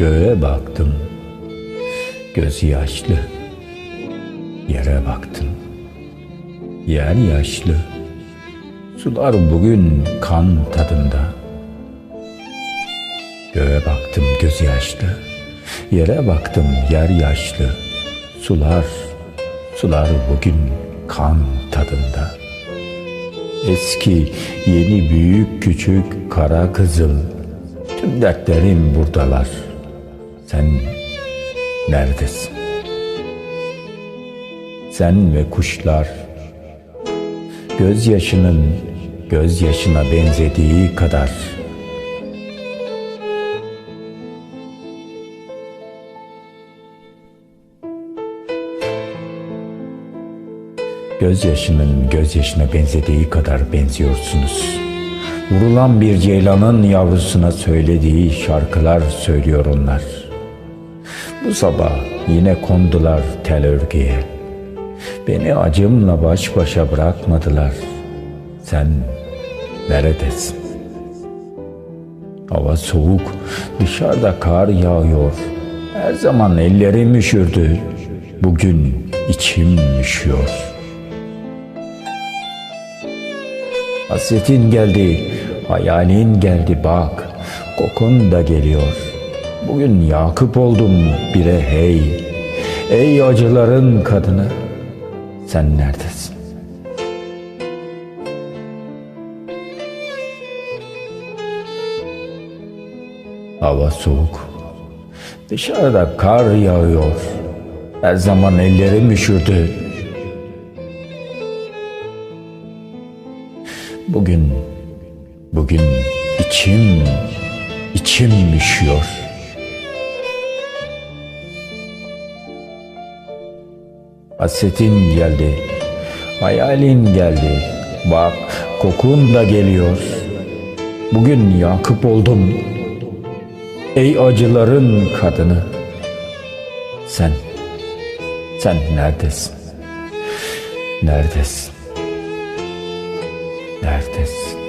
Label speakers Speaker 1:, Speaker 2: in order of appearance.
Speaker 1: Göğe baktım, göz yaşlı. Yere baktım, yer yaşlı. Sular bugün kan tadında. Göğe baktım göz yaşlı. Yere baktım yer yaşlı. Sular, sular bugün kan tadında. Eski, yeni, büyük, küçük, kara kızıl. Tüm dertlerim buradalar. Sen neredesin? Sen ve kuşlar gözyaşının gözyaşına benzediği kadar Gözyaşının gözyaşına benzediği kadar benziyorsunuz. Vurulan bir ceylanın yavrusuna söylediği şarkılar söylüyor onlar. Bu sabah yine kondular tel örgüye. Beni acımla baş başa bırakmadılar. Sen neredesin? Hava soğuk, dışarıda kar yağıyor. Her zaman ellerim üşürdü. Bugün içim üşüyor. Hasretin geldi, hayalin geldi bak, kokun da geliyor. Bugün Yakup oldum bire hey, ey acıların kadını, sen neredesin? Hava soğuk, dışarıda kar yağıyor. Her zaman ellerim üşürdü. Bugün, bugün içim, içim üşüyor. Hasretin geldi, hayalin geldi. Bak kokun da geliyor. Bugün Yakup oldum. Ey acıların kadını. Sen, sen neredesin? Neredesin? Neredesin?